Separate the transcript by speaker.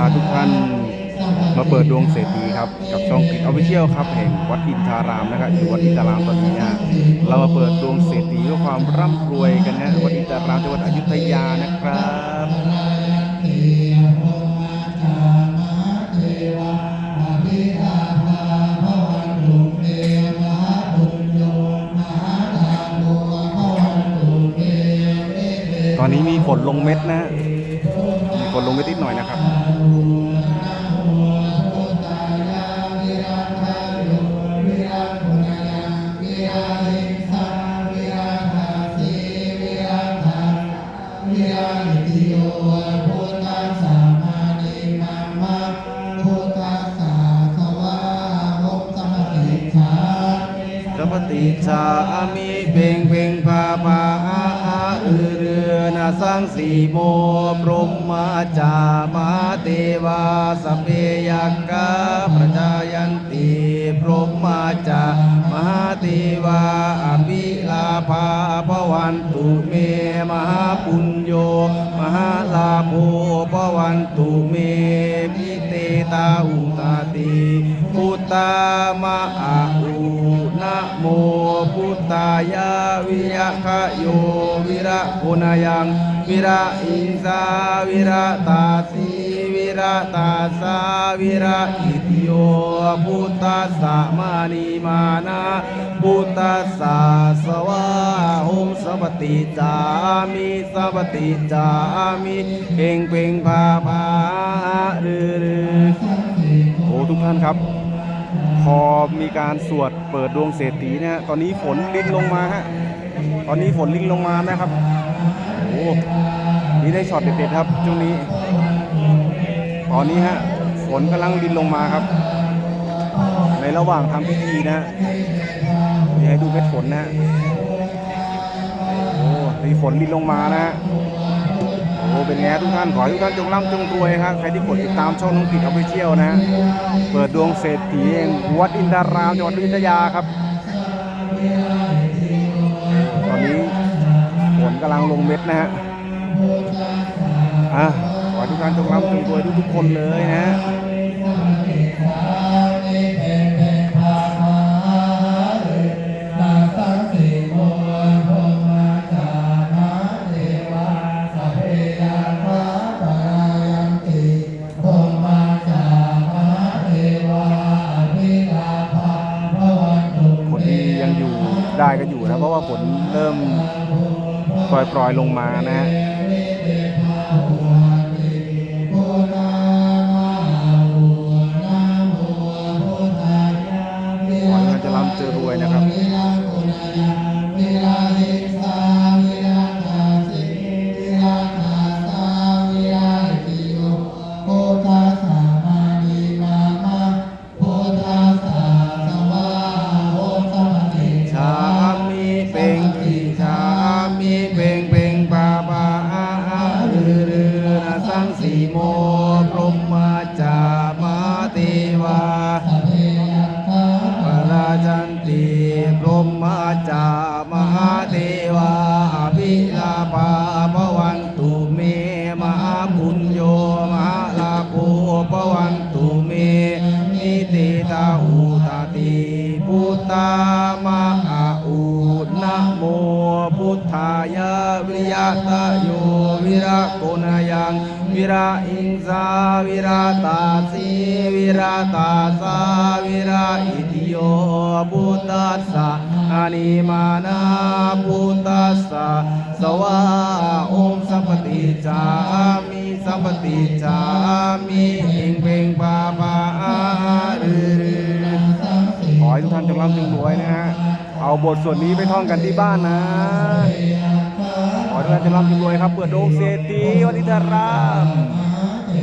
Speaker 1: าทุกท่านมาเปิดดวงเศรษฐีครับ กับช่องกิจออฟฟิเชียลครับแห่งวัดอินทารามนะครับอยู่วัดอินทารามตอนนี้ฮะเรามาเปิดดวงเศรษฐีเพื่อความร่ำรวยกันนะวัดอินทารามจังหวัดอยุธยานะครับตอนนี้มีฝนลงเม็ดนะมีฝนลงเม็ดนิดหน่อยนะครับ ติชามิเพ่งเพ่งพาพาอาอือ นาสังสีโมพรหมาจามาเทวาสพเพยักกาประจายันติพรหมาจามหาเทวาอภิลาภาภวันตุเมมหาปุญโยมหาลาโภภวันตุเมมิเตตาอุตาติพุตตามะอาอุนะโมพุทธายะวิยะคะโยวิระปุณยังวิระอิงสาวิระตาสีวิระตาสาวิระอิติโยพุทธัสสะมานีมานะพุทธัสสะสวะหุมสัพติจามิสัพติจามิเพ่งเพ่งพาพารือรือโอ้ทุกท่านครับพอมีการสวดเปิดดวงเศรษฐีเนี่ยตอนนี้ฝนลินลงมาฮะ ตอนนี้ฝนลินลงมานะครับ นี่ได้ช็อตเด็ดๆครับช่วงนี้ ตอนนี้ฮะฝนกำลังลินลงมาครับ ในระหว่างทำพิธีนะฮะเดี๋ยวให้ดูเม็ดฝนนะโอ้มีฝนลินลงมานะโอ้เป็นไงฮะทุกท่านขอให้ทุกท่านจงร่ำจงรวยครับใครที่กดติดตามช่องน้องกิจออฟฟิเชียลนะเปิดดวงเศรษฐีเองวัดอินทารามจังหวัดอยุธยาครับ นะฮะอะขอทุกท่านจงร่ำจงรวยทุกๆคนเลยนะฮะคนที่ยังอยู่ได้ก็อยู่นะเพราะว่าฝนเริ่ม ปล่อยปล่อยๆลงมานะฮะขอให้มันจะร่ำเจอรวยนะครับาอุตติพุตตามะอาอุนะโมพุทธายะวิยะตะโยวิระโกนายังวิระอิงสาวิระตาสีวิระตาสาวิระอิติโยพุทธัสสะอานิมานาพุทธัสสะสวะองสัพพติจามิสัพพติจามิ ไว้นะฮะ เอาบทส่วนนี้ไปท่องกันที่บ้านนะขอให้ทุกท่านจะร่ำจงรวยครับ เปิดโดงเศรษฐีวัดอินทราม